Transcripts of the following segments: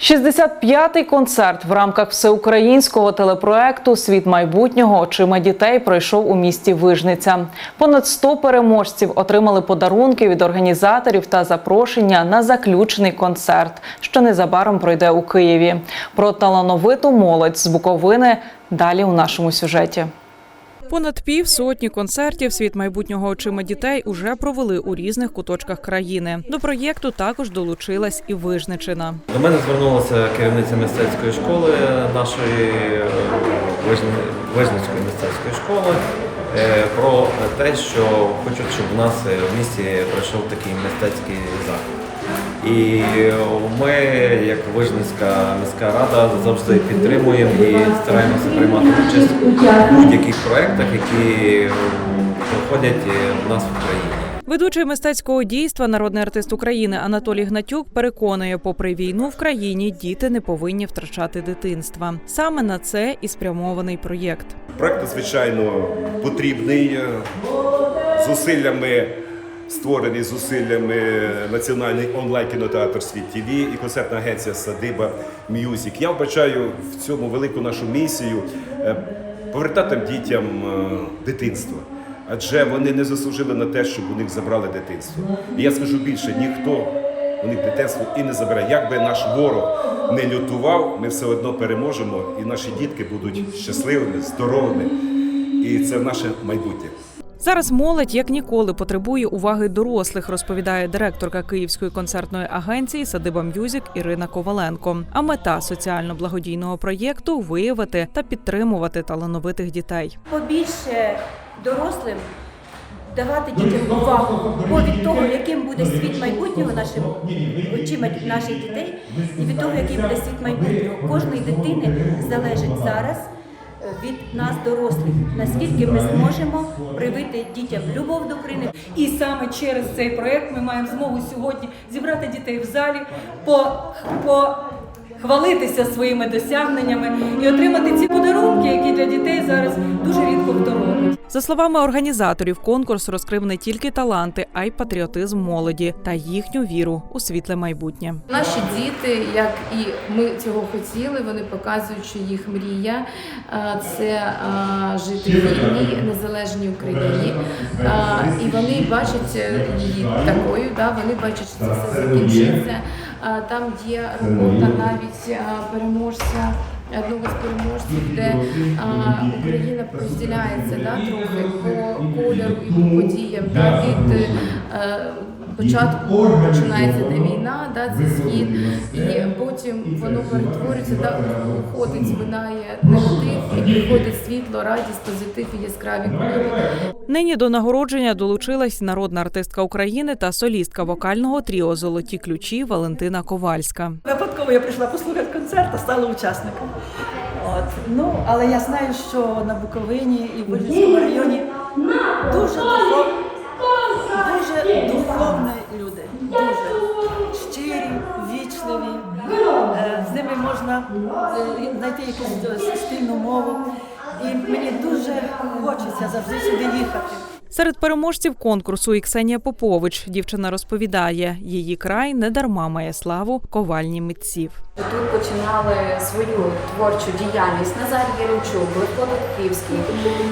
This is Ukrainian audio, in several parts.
65-й концерт в рамках всеукраїнського телепроекту Світ майбутнього очима дітей пройшов у місті Вижниця. Понад 100 переможців отримали подарунки від організаторів та запрошення на заключний концерт, що незабаром пройде у Києві. Про талановиту молодь з Буковини далі у нашому сюжеті. Понад пів сотні концертів світ майбутнього очима дітей уже провели у різних куточках країни. До проєкту також долучилась і Вижничина. До мене звернулася керівниця мистецької школи нашої е, Вижницької мистецької школи е, про те, що хочуть, щоб у нас е, в місті пройшов такий мистецький захід. І ми, як Вижницька міська рада, завжди підтримуємо і стараємося приймати участь у будь-яких проєктах, які проходять е, у нас в Україні. Ведучий мистецького дійства, народний артист України Анатолій Гнатюк переконує, попри війну в країні діти не повинні втрачати дитинства. Саме на це і спрямований проєкт. Проект надзвичайно потрібний е, зусиллями. Створений зусиллями Національний онлайн кінотеатр Світ ТВ і концертна агенція Садиба Мюзік. Я вбачаю в цьому велику нашу місію е, повертати дітям е, дитинство. Адже вони не заслужили на те, щоб у них забрали дитинство. І я скажу більше, ніхто у них дитинство і не забере. Як би наш ворог не лютував, ми все одно переможемо, і наші дітки будуть щасливими, здоровими. І це наше майбутнє. Зараз молодь як ніколи потребує уваги дорослих, розповідає директорка Київської концертної агенції Садиба М'юзік Ірина Коваленко. А мета соціально-благодійного проєкту виявити та підтримувати талановитих дітей. побільше дорослим давати дітям увагу, бо від того, яким буде світ майбутнього нашим очима наших дітей, і від того, який буде світ майбутнього кожної дитини залежить зараз від нас, дорослих, наскільки ми зможемо привити дітям любов до України, І саме через цей проект ми маємо змогу сьогодні зібрати дітей в залі, по, по хвалитися своїми досягненнями і отримати ці подарунки, які для дітей зараз дуже рідко хто робить. За словами організаторів, конкурс розкрив не тільки таланти, а й патріотизм молоді та їхню віру у світле майбутнє. Наші діти, як і ми цього хотіли, вони показують, що їх мрія е, це е, жити в вільній, незалежній Україні. Е, І вони бачать її такою, да, вони бачать, що це все закінчиться. Е, Там є робота навіть е, переможця. Одного з переможців, де а, Україна розділяється да, трохи по кольору і по подіям. Да, від а, початку починається не війна, да, це схід, і потім воно перетворюється, да, уходить, зминає негатив, і приходить світло, радість, позитив і яскраві кольори. Нині до нагородження долучилась народна артистка України та солістка вокального тріо Золоті ключі Валентина Ковальська. Випадково я прийшла послухати концерт, а стала учасником. От. Ну, але я знаю, що на Буковині і в Вижницькому районі Ними можна е, знайти якусь е, спільну мову. І мені дуже хочеться завжди сюди їхати. Серед переможців конкурсу і Ксенія Попович. Дівчина розповідає, її край недарма має славу ковальні митців. Тут починали свою творчу діяльність Назар Єремчук, Левко Дудківський,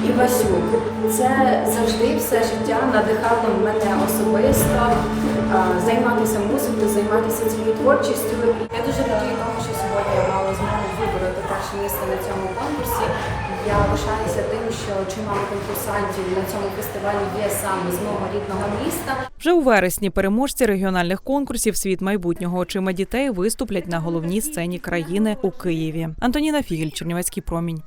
Івасюк. Це завжди все життя надихало мене особисто займатися музикою, займатися цією творчістю. Дуже радію тому, що сьогодні я мала змогу вибороти перше місце на цьому конкурсі. Я пишаюся тим, що чимало конкурсантів на цьому фестивалі є саме з мого рідного міста. Вже у вересні переможці регіональних конкурсів Світ майбутнього очима дітей виступлять на головній сцені країни у Києві. Антоніна Фігель, Чернівецький промінь.